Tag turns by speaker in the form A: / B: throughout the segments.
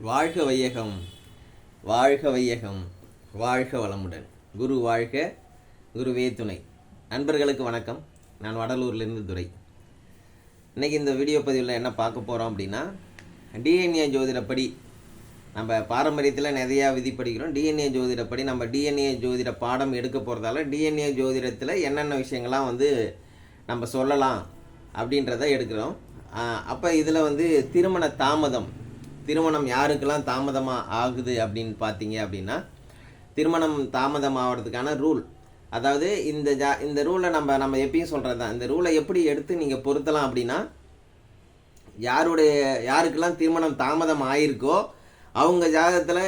A: வாழ்க வையகம் வாழ்க வையகம் வாழ்க வளமுடன். குரு வாழ்க குருவே துணை. நண்பர்களுக்கு வணக்கம். நான் வடலூர்லேருந்து துரை. இன்றைக்கி இந்த வீடியோ பதிவில் என்ன பார்க்க போகிறோம் அப்படின்னா டிஎன்ஏ ஜோதிடப்படி நம்ம பாரம்பரியத்தில் நிறையா விதி படிக்கிறோம். டிஎன்ஏ ஜோதிடப்படி நம்ம டிஎன்ஏ ஜோதிட பாடம் எடுக்க போகிறதால டிஎன்ஏ ஜோதிடத்தில் என்னென்ன விஷயங்கள்லாம் வந்து நம்ம சொல்லலாம் அப்படின்றத எடுக்கிறோம். அப்போ இதில் வந்து திருமண தாமதம் திருமணம் யாருக்கெல்லாம் தாமதமாக ஆகுது அப்படின்னு பார்த்தீங்க அப்படின்னா திருமணம் தாமதம் ஆகிறதுக்கான ரூல் அதாவது இந்த ஜா இந்த ரூலை நம்ம நம்ம எப்பயும் சொல்கிறது தான் இந்த ரூலை எப்படி எடுத்து நீங்கள் பொருத்தலாம் அப்படின்னா யாருடைய யாருக்கெல்லாம் திருமணம் தாமதம் ஆயிருக்கோ அவங்க ஜாதகத்தில்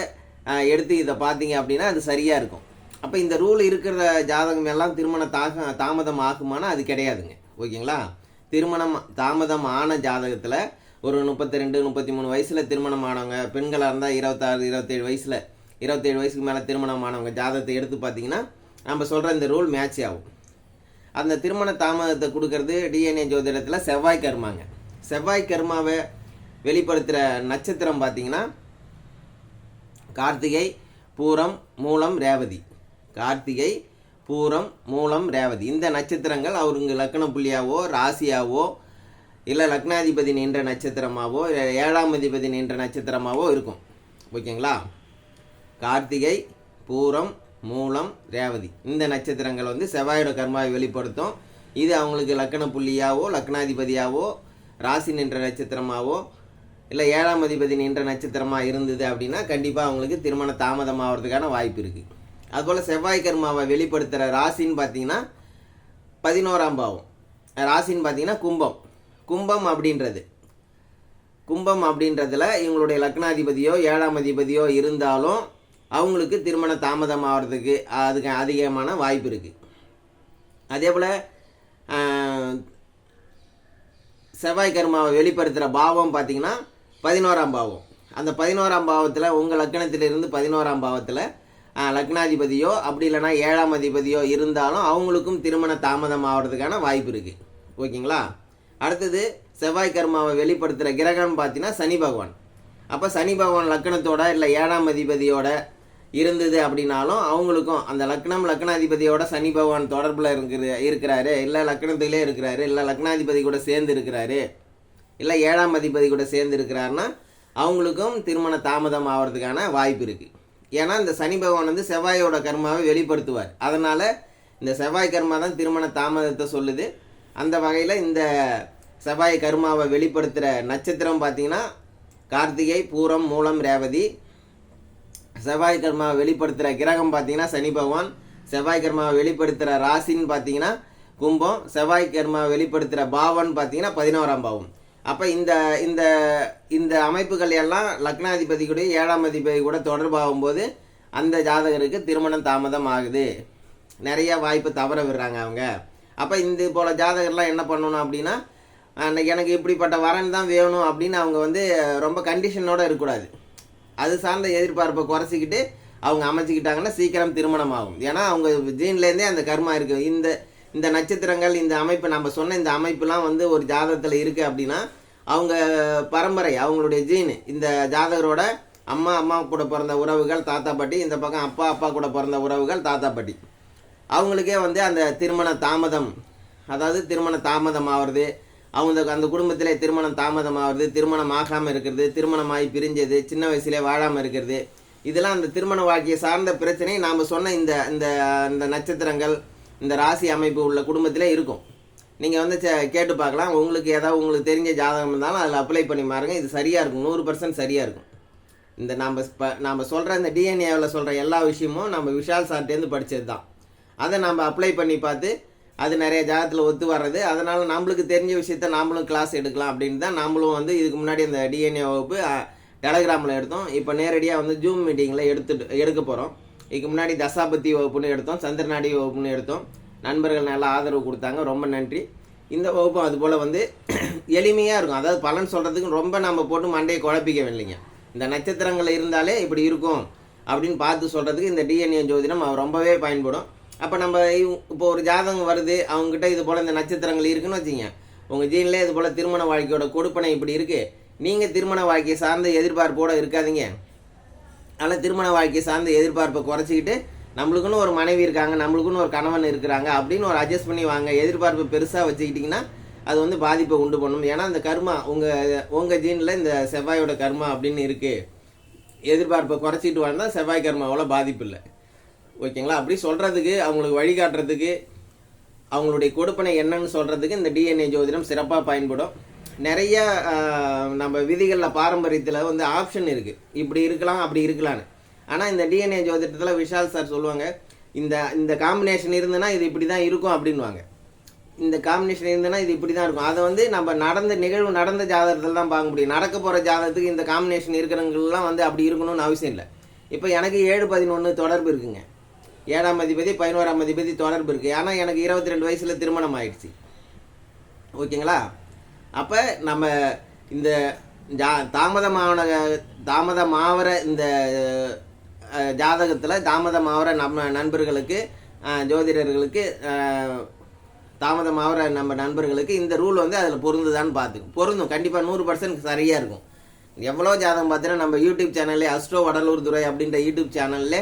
A: எடுத்து இதை பார்த்தீங்க அப்படின்னா அது சரியாக இருக்கும். அப்போ இந்த ரூல் இருக்கிற ஜாதகம் எல்லாம் திருமணம் தாக தாமதம் ஆகுமானா அது கிடையாதுங்க. ஓகேங்களா? திருமணம் தாமதம் ஆன ஜாதகத்தில் ஒரு முப்பத்தி ரெண்டு முப்பத்தி மூணு வயசில் திருமணம் ஆனவங்க பெண்களாக இருந்தால் இருபத்தாறு இருபத்தேழு வயசில் இருபத்தேழு வயசுக்கு மேலே திருமணம் ஆனவங்க ஜாதகத்தை எடுத்து பார்த்தீங்கன்னா நம்ம சொல்கிற இந்த ரூல் மேட்ச் ஆகும். அந்த திருமண தாமதத்தை கொடுக்கறது டிஎன்ஏ ஜோதிடத்தில் செவ்வாய் கர்மாங்க. செவ்வாய் கர்மாவை வெளிப்படுத்துகிற நட்சத்திரம் பார்த்தீங்கன்னா கார்த்திகை பூரம் மூலம் ரேவதி. கார்த்திகை பூரம் மூலம் ரேவதி. இந்த நட்சத்திரங்கள் அவருங்க லக்கண புள்ளியாவோ ராசியாவோ இல்லை லக்னாதிபதி நின்ற நட்சத்திரமாகவோ இல்லை ஏழாம் அதிபதி நின்ற நட்சத்திரமாகவோ இருக்கும். ஓகேங்களா? கார்த்திகை பூரம் மூலம் ரேவதி. இந்த நட்சத்திரங்கள் வந்து செவ்வாயோட கர்மாவை வெளிப்படுத்தும். இது அவங்களுக்கு லக்கண புள்ளியாவோ லக்னாதிபதியாவோ ராசி நின்ற நட்சத்திரமாவோ இல்லை ஏழாம் அதிபதி நின்ற நட்சத்திரமாக இருந்தது அப்படின்னா கண்டிப்பாக அவங்களுக்கு திருமண தாமதம் ஆகிறதுக்கான வாய்ப்பு இருக்குது அதுபோல் செவ்வாய் கர்மாவை வெளிப்படுத்துகிற ராசின்னு பார்த்தீங்கன்னா பதினோராம் பாவம். ராசின்னு பார்த்தீங்கன்னா கும்பம். கும்பம் அப்படின்றது. கும்பம் அப்படின்றதுல இவங்களுடைய லக்னாதிபதியோ ஏழாம் அதிபதியோ இருந்தாலும் அவங்களுக்கு திருமண தாமதம் ஆகிறதுக்கு அதுக்கு அதிகமான வாய்ப்பு இருக்குது அதே போல் செவ்வாய் கர்மாவை வெளிப்படுத்துகிற பாவம் பார்த்தீங்கன்னா பதினோராம் பாவம். அந்த பதினோராம் பாவத்தில் உங்கள் லக்கணத்திலிருந்து பதினோராம் பாவத்தில் லக்னாதிபதியோ அப்படி இல்லைன்னா ஏழாம் அதிபதியோ இருந்தாலும் அவங்களுக்கும் திருமண தாமதம் ஆகிறதுக்கான வாய்ப்பு இருக்குது ஓகேங்களா? அடுத்தது செவ்வாய் கர்மாவை வெளிப்படுத்துகிற கிரகம் பார்த்தீங்கன்னா சனி பகவான். அப்போ சனி பகவான் லக்கணத்தோட இல்லை ஏழாம் அதிபதியோட இருந்தது அப்படின்னாலும் அவங்களுக்கும் அந்த லக்னம் லக்னாதிபதியோட சனி பகவான் தொடர்பில் இருக்கிற இருக்கிறாரு. இல்லை லக்னத்திலே இருக்கிறாரு. இல்லை லக்னாதிபதி கூட சேர்ந்து இருக்கிறாரு. இல்லை ஏழாம் அதிபதி கூட சேர்ந்து இருக்கிறாருன்னா அவங்களுக்கும் திருமண தாமதம் ஆகிறதுக்கான வாய்ப்பு இருக்குது ஏன்னா இந்த சனி பகவான் வந்து செவ்வாயோட கர்மாவை வெளிப்படுத்துவார். அதனால் இந்த செவ்வாய் கர்மா தான் திருமண தாமதத்தை சொல்லுது. அந்த வகையில் இந்த செவ்வாய் கர்மாவை வெளிப்படுத்துகிற நட்சத்திரம் பார்த்தீங்கன்னா கார்த்திகை பூரம் மூலம் ரேவதி. செவ்வாய் கர்மாவை வெளிப்படுத்துகிற கிரகம் பார்த்தீங்கன்னா சனி பகவான். செவ்வாய் கர்மாவை வெளிப்படுத்துகிற ராசின்னு பார்த்தீங்கன்னா கும்பம். செவ்வாய் கர்மாவை வெளிப்படுத்துகிற பாவன் பார்த்தீங்கன்னா பதினோராம் பாவம். அப்போ இந்த இந்த இந்த அமைப்புகள் எல்லாம் லக்னாதிபதி கூட ஏழாம் அதிபதி கூட தொடர்பாகும் போது அந்த ஜாதகருக்கு திருமணம் தாமதம் ஆகுது. நிறைய வாய்ப்பு தவற விடுறாங்க அவங்க. அப்போ இந்த போல் ஜாதகர்லாம் என்ன பண்ணணும் அப்படின்னா எனக்கு இப்படிப்பட்ட வரன் தான் வேணும் அப்படின்னு அவங்க வந்து ரொம்ப கண்டிஷனோடு இருக்கக்கூடாது. அது சார்ந்த எதிர்பார்ப்பை குறைச்சிக்கிட்டு அவங்க அமைச்சிக்கிட்டாங்கன்னா சீக்கிரம் திருமணம் ஆகும் ஏன்னா அவங்க ஜீன்லேருந்தே அந்த கர்மா இருக்குது இந்த இந்த நட்சத்திரங்கள் இந்த அமைப்பு நம்ம சொன்ன இந்த அமைப்புலாம் வந்து ஒரு ஜாதகத்தில் இருக்குது அப்படின்னா அவங்க பரம்பரை அவங்களுடைய ஜீனு இந்த ஜாதகரோட அம்மா அம்மா கூட பிறந்த உறவுகள் தாத்தா பாட்டி இந்த பக்கம் அப்பா அப்பா கூட பிறந்த உறவுகள் தாத்தா பாட்டி. அவங்களுக்கே வந்து அந்த திருமண தாமதம் அதாவது திருமண தாமதம் ஆகிறது அவங்க அந்த குடும்பத்திலே திருமணம் தாமதம் ஆகிறது திருமணம் ஆகாமல் இருக்கிறது திருமணமாகி பிரிஞ்சது சின்ன வயசுலேயே வாழாமல் இருக்கிறது. இதெல்லாம் அந்த திருமண வாழ்க்கையை சார்ந்த பிரச்சனை. நாம் சொன்ன இந்த இந்த இந்த நட்சத்திரங்கள் இந்த ராசி அமைப்பு உள்ள குடும்பத்திலே இருக்கும். நீங்கள் வந்து கேட்டு பார்க்கலாம். உங்களுக்கு ஏதாவது உங்களுக்கு தெரிஞ்ச ஜாதகம் இருந்தாலும் அதில் அப்ளை பண்ணி பாருங்க. இது சரியாக இருக்கும். நூறு பர்சன்ட் சரியாக இருக்கும். இந்த நாம் இப்போ நாம் சொல்கிற இந்த டிஎன்ஏவில் சொல்கிற எல்லா விஷயமும் நம்ம விஷால் சார்ட்டேருந்து படித்தது தான் அதை நம்ம அப்ளை பண்ணி பார்த்து அது நிறைய ஜாகத்தில் ஒத்து வர்றது. அதனால் நம்மளுக்கு தெரிஞ்ச விஷயத்த நாமளும் கிளாஸ் எடுக்கலாம் அப்படின்னு தான் நாமளும் வந்து இதுக்கு முன்னாடி அந்த டிஎன்ஏ வகுப்பு டெலகிராமில் எடுத்தோம். இப்போ நேரடியாக வந்து ஜூம் மீட்டிங்கில் எடுத்துட்டு எடுக்க போகிறோம் இதுக்கு முன்னாடி தசாபதி வகுப்புன்னு எடுத்தோம் சந்திரநாடி வகுப்புன்னு எடுத்தோம். நண்பர்கள் நல்லா ஆதரவு கொடுத்தாங்க ரொம்ப நன்றி. இந்த வகுப்பும் அதுபோல் வந்து எளிமையாக இருக்கும். அதாவது பலன் சொல்கிறதுக்கு ரொம்ப நம்ம போட்டு மண்டையை குழப்பிக்க இல்லைங்க இந்த நட்சத்திரங்கள் இருந்தாலே இப்படி இருக்கும் அப்படின்னு பார்த்து சொல்கிறதுக்கு இந்த டிஎன்ஏ ஜோதிடம் ரொம்பவே பயன்படும். அப்போ நம்ம இப்போ ஒரு ஜாதகம் வருது அவங்ககிட்ட இது போல் இந்த நட்சத்திரங்கள் இருக்குன்னு வச்சுங்க உங்கள் ஜீன்லேயே இது போல் திருமண வாழ்க்கையோட கொடுப்பனை இப்படி இருக்குது நீங்கள் திருமண வாழ்க்கையை சார்ந்த எதிர்பார்ப்போடு இருக்காதீங்க. அதனால் திருமண வாழ்க்கையை சார்ந்த எதிர்பார்ப்பை குறைச்சிக்கிட்டு நம்மளுக்குன்னு ஒரு மனைவி இருக்காங்க நம்மளுக்குன்னு ஒரு கணவன் இருக்கிறாங்க அப்படின்னு ஒரு அட்ஜஸ்ட் பண்ணி வாங்க. எதிர்பார்ப்பு பெருசாக வச்சுக்கிட்டிங்கன்னா அது வந்து பாதிப்பை உண்டு பண்ணும். ஏன்னா அந்த கர்மா உங்கள் உங்கள் ஜீனில் இந்த செவ்வாயோட கர்மா அப்படின்னு இருக்குது எதிர்பார்ப்பை குறைச்சிட்டு வாழ்ந்தால் செவ்வாய் கர்மாவோட பாதிப்பு இல்லை. ஓகேங்களா? அப்படி சொல்கிறதுக்கு அவங்களுக்கு வழிகாட்டுறதுக்கு அவங்களுடைய கொடுப்பனை என்னன்னு சொல்கிறதுக்கு இந்த டிஎன்ஏ ஜோதிடம் சிறப்பாக பயன்படும். நிறைய நம்ம விதிகளில் பாரம்பரியத்தில் வந்து ஆப்ஷன் இருக்குது இப்படி இருக்கலாம் அப்படி இருக்கலான்னு ஆனால் இந்த டிஎன்ஏ ஜோதிடத்தில் விஷால் சார் சொல்லுவாங்க இந்த இந்த காம்பினேஷன் இருந்ததுன்னா இது இப்படி தான் இருக்கும் அப்படின்வாங்க இந்த காம்பினேஷன் இருந்ததுன்னா இது இப்படி தான் இருக்கும். அதை வந்து நம்ம நடந்த நிகழ்வு நடந்த ஜாதகத்தில் தான் பார்க்க முடியும். நடக்க போகிற ஜாதகத்துக்கு இந்த காம்பினேஷன் இருக்கிறவங்கலாம் வந்து அப்படி இருக்கணும்னு அவசியம் இல்லை. இப்போ எனக்கு ஏழு பதினொன்று தொடர்பு இருக்குங்க. ஏழாம் அதிபதி பதினோராம் அதிபதி தொடர்பு இருக்குது ஏன்னா எனக்கு இருபத்தி ரெண்டு வயசில் திருமணம் ஆயிடுச்சு. ஓகேங்களா? அப்போ நம்ம இந்த ஜா தாமதமான தாமதமாகிற இந்த ஜாதகத்தில் தாமதமாகிற நம்ம நண்பர்களுக்கு ஜோதிடர்களுக்கு அஹ், தாமதமாகிற நம்ம நண்பர்களுக்கு இந்த ரூல் வந்து அதில் பொருந்துதான்னு பார்த்துக்கும் பொருந்தும். கண்டிப்பாக நூறு பர்சன்ட் சரியாக இருக்கும். எவ்வளோ ஜாதகம் பார்த்தீங்கன்னா நம்ம யூடியூப் சேனல்லே அஸ்ட்ரோ வடலூர் துறை அப்படின்ற யூடியூப் சேனல்லே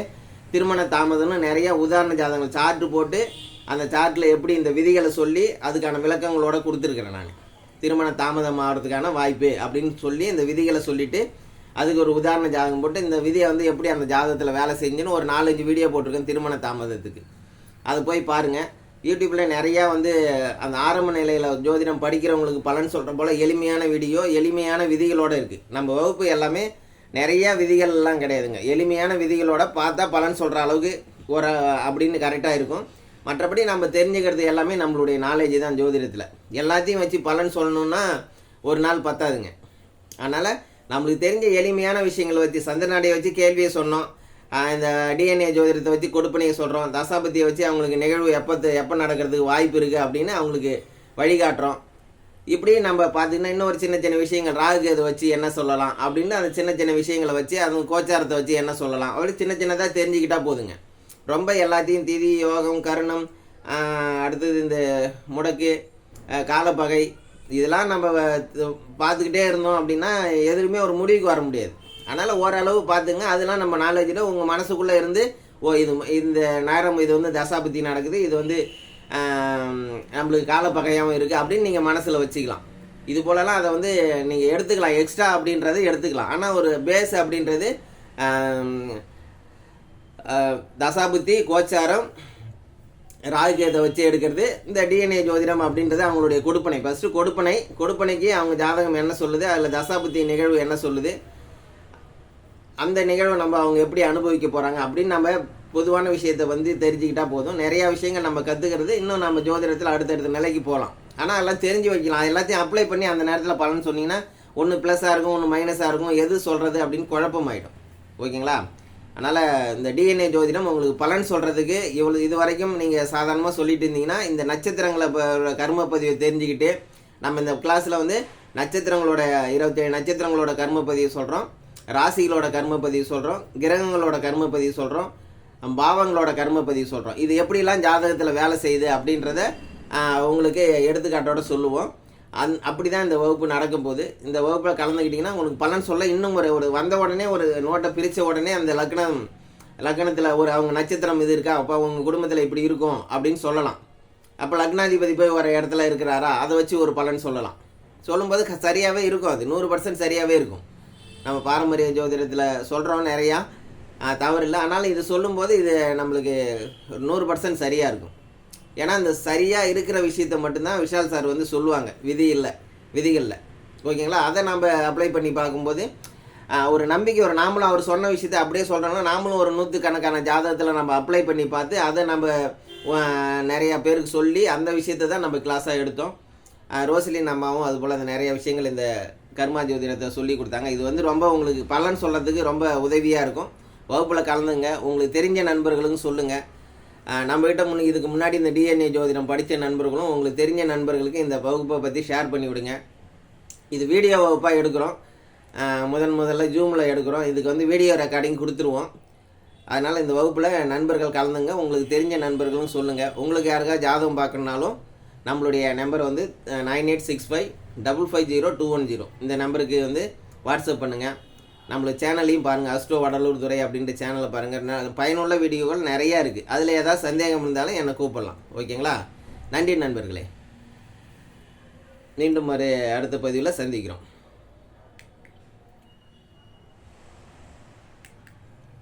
A: திருமண தாமதம்னு நிறைய உதாரண ஜாதகங்கள் சார்ட்டு போட்டு அந்த சார்ட்டில் எப்படி இந்த விதிகளை சொல்லி அதுக்கான விளக்கங்களோட கொடுத்துருக்குறேன் நான். திருமண தாமதம் ஆகிறதுக்கான வாய்ப்பு அப்படின்னு சொல்லி இந்த விதிகளை சொல்லிவிட்டு அதுக்கு ஒரு உதாரண ஜாதகம் போட்டு இந்த விதியை வந்து எப்படி அந்த ஜாதகத்தில் வேலை செஞ்சுன்னு ஒரு நாலஞ்சு வீடியோ போட்டிருக்கேன் திருமண தாமதத்துக்கு. அது போய் பாருங்கள் யூடியூப்பில் நிறையா வந்து அந்த ஆரம்ப நிலையில் ஜோதிடம் படிக்கிறவங்களுக்கு பலன் சொல்கிற போல் எளிமையான வீடியோ எளிமையான விதிகளோடு இருக்குது நம்ம வகுப்பு எல்லாமே நிறையா விதிகள்லாம் கிடையாதுங்க. எளிமையான விதிகளோட பார்த்தா பலன் சொல்கிற அளவுக்கு ஒரு அப்படின்னு கரெக்டாக இருக்கும். மற்றபடி நம்ம தெரிஞ்சுக்கிறது எல்லாமே நம்மளுடைய நாலேஜ் தான் ஜோதிடத்தில். எல்லாத்தையும் வச்சு பலன் சொல்லணும்னா ஒரு நாள் பத்தாதுங்க. அதனால் நம்மளுக்கு தெரிஞ்ச எளிமையான விஷயங்களை வச்சு சந்திரநாடியை வச்சு கேள்வியை சொன்னோம். இந்த டிஎன்ஏ ஜோதிடத்தை வச்சு கொடுப்பனையை சொல்கிறோம் தசாபத்தியை வச்சு அவங்களுக்கு நிகழ்வு எப்போ எப்போ நடக்கிறதுக்கு வாய்ப்பு இருக்குது அப்படின்னு அவங்களுக்கு வழிகாட்டுறோம். இப்படி நம்ம பார்த்தீங்கன்னா இன்னொரு சின்ன சின்ன விஷயங்கள் ராகு வச்சு என்ன சொல்லலாம்? அப்படின்னு அந்த சின்ன சின்ன விஷயங்களை வச்சு அது கோச்சாரத்தை வச்சு என்ன சொல்லலாம்? அப்படி சின்ன சின்னதாக தெரிஞ்சுக்கிட்டா போதுங்க. ரொம்ப எல்லாத்தையும் திதி யோகம் கருணம் அடுத்தது இந்த முடக்கு காலப்பகை இதெல்லாம் நம்ம பார்த்துக்கிட்டே இருந்தோம் அப்படின்னா எதுவுமே ஒரு முடிவுக்கு வர முடியாது. அதனால் ஓரளவு பார்த்துங்க. அதெல்லாம் நம்ம நாலேஜில் உங்கள் மனசுக்குள்ளே இருந்து ஓ இது இந்த நேரம் இது வந்து தசாபதி நடக்குது. இது வந்து நம்மளுக்கு காலப்பகையாகவும் இருக்குது அப்படின்னு நீங்கள் மனசில் வச்சுக்கலாம். இது போலலாம் அதை வந்து நீங்கள் எடுத்துக்கலாம். எக்ஸ்ட்ரா அப்படின்றது எடுத்துக்கலாம். ஆனால் ஒரு பேஸ் அப்படின்றது தசாபுத்தி கோச்சாரம் ராகுகேதை வச்சு எடுக்கிறது இந்த டிஎன்ஏ ஜோதிடம் அப்படின்றது அவங்களுடைய கொடுப்பனை. ஃபஸ்ட்டு கொடுப்பனை கொடுப்பனைக்கு அவங்க ஜாதகம் என்ன சொல்லுது அதில் தசாபுத்தி நிகழ்வு என்ன சொல்லுது அந்த நிகழ்வை நம்ம அவங்க எப்படி அனுபவிக்க போகிறாங்க அப்படின்னு நம்ம பொதுவான விஷயத்தை வந்து தெரிஞ்சுக்கிட்டா போதும். நிறையா விஷயங்கள் நம்ம கற்றுக்கிறது இன்னும் நம்ம ஜோதிடத்தில் அடுத்தடுத்த நிலைக்கு போகலாம் ஆனால் எல்லாம் தெரிஞ்சு வைக்கலாம். எல்லாத்தையும் அப்ளை பண்ணி அந்த நேரத்தில் பலன் சொன்னீங்கன்னா ஒன்று ப்ளஸ்ஸாக இருக்கும் ஒன்று மைனஸாக இருக்கும் எது சொல்கிறது அப்படின்னு குழப்பமாயிடும். ஓகேங்களா? அதனால் இந்த டிஎன்ஏ ஜோதிடம் உங்களுக்கு பலன் சொல்கிறதுக்கு இவ்வளோ இது வரைக்கும் நீங்கள் சாதாரணமாக சொல்லிட்டு இருந்தீங்கன்னா இந்த நட்சத்திரங்களை கர்ம பதிவை தெரிஞ்சுக்கிட்டு நம்ம இந்த கிளாஸில் வந்து நட்சத்திரங்களோட இருபத்தேழு நட்சத்திரங்களோட கர்ம பதிவு சொல்கிறோம் ராசிகளோட கர்ம பதிவு சொல்கிறோம் கிரகங்களோட கர்ம பதிவு சொல்கிறோம் பாவங்களோட கர்ம பதிவு சொல்கிறோம் இது எப்படிலாம் ஜாதகத்தில் வேலை செய்யுது அப்படின்றத உங்களுக்கு எடுத்துக்காட்டோட சொல்லுவோம். அந் அப்படி தான் இந்த வகுப்பு நடக்கும் போது இந்த வகுப்பில் கலந்துக்கிட்டிங்கன்னா உங்களுக்கு பலன் சொல்ல இன்னும் ஒரு ஒரு வந்த உடனே ஒரு நோட்டை பிரித்த உடனே அந்த லக்னம் லக்னத்தில் ஒரு அவங்க நட்சத்திரம் இது இருக்கா? அப்போ அவங்க குடும்பத்தில் இப்படி இருக்கும் அப்படின்னு சொல்லலாம். அப்போ லக்னாதிபதி போய் ஒரு இடத்துல இருக்கிறாரா? அதை வச்சு ஒரு பலன் சொல்லலாம். சொல்லும்போது சரியாகவே இருக்கும். அது நூறு பர்சன்ட் சரியாகவே இருக்கும். நம்ம பாரம்பரிய ஜோதிடத்தில் சொல்கிறோம் நிறையா. தவறு இல்லை ஆனாலும் இது சொல்லும்போது இது நம்மளுக்கு ஒரு நூறு பர்சன்ட் சரியாக இருக்கும். ஏன்னா இந்த சரியாக இருக்கிற விஷயத்த மட்டும்தான் விஷால் சார் வந்து சொல்லுவாங்க. விதி இல்லை. விதிகளில். ஓகேங்களா? அதை நம்ம அப்ளை பண்ணி பார்க்கும்போது ஒரு நம்பிக்கை ஒரு நாமளும் அவர் சொன்ன விஷயத்தை அப்படியே சொல்கிறோன்னா நாமளும் ஒரு நூற்று கணக்கான ஜாதகத்தில் நம்ம அப்ளை பண்ணி பார்த்து அதை நம்ம நிறையா பேருக்கு சொல்லி அந்த விஷயத்தை தான் நம்ம கிளாஸாக எடுத்தோம். ஆஹ், ரோசலின் அம்மாவும் அது போல் அந்த நிறைய விஷயங்கள் இந்த கர்மா ஜோதிடத்தை சொல்லி கொடுத்தாங்க. இது வந்து ரொம்ப உங்களுக்கு பலன் சொல்கிறதுக்கு ரொம்ப உதவியாக இருக்கும். வகுப்பில் கலந்துங்க. உங்களுக்கு தெரிஞ்ச நண்பர்களுக்கும் சொல்லுங்கள் நம்மகிட்ட முன் இதுக்கு முன்னாடி இந்த டிஎன்ஏ ஜோதிடம் படித்த நண்பர்களும் உங்களுக்கு தெரிஞ்ச நண்பர்களுக்கு இந்த வகுப்பை பற்றி ஷேர் பண்ணி விடுங்க. இது வீடியோ வகுப்பாக எடுக்கிறோம். முதன் முதல்ல ஜூமில் எடுக்கிறோம். இதுக்கு வந்து வீடியோ ரெக்கார்டிங் கொடுத்துருவோம். அதனால் இந்த வகுப்பில் நண்பர்கள் கலந்துங்க. உங்களுக்கு தெரிஞ்ச நண்பர்களும் சொல்லுங்கள் உங்களுக்கு யாருக்கா ஜாதகம் பார்க்கணுனாலும் நம்மளுடைய நம்பர் வந்து nine eight six five double five zero two one zero இந்த நம்பருக்கு வந்து வாட்ஸ்அப் பண்ணுங்கள் நம்மளுக்கு சேனலையும் பாருங்கள் அஸ்டோ வடலூர் துறை அப்படின்ற சேனலை பாருங்கள் பயனுள்ள வீடியோக்கள் நிறையா இருக்குது அதில் ஏதாவது சந்தேகம் இருந்தாலும் என்னை கூப்பிடலாம். ஓகேங்களா? நன்றி நண்பர்களே. மீண்டும் ஒரு அடுத்த பதிவில் சந்திக்கிறோம்.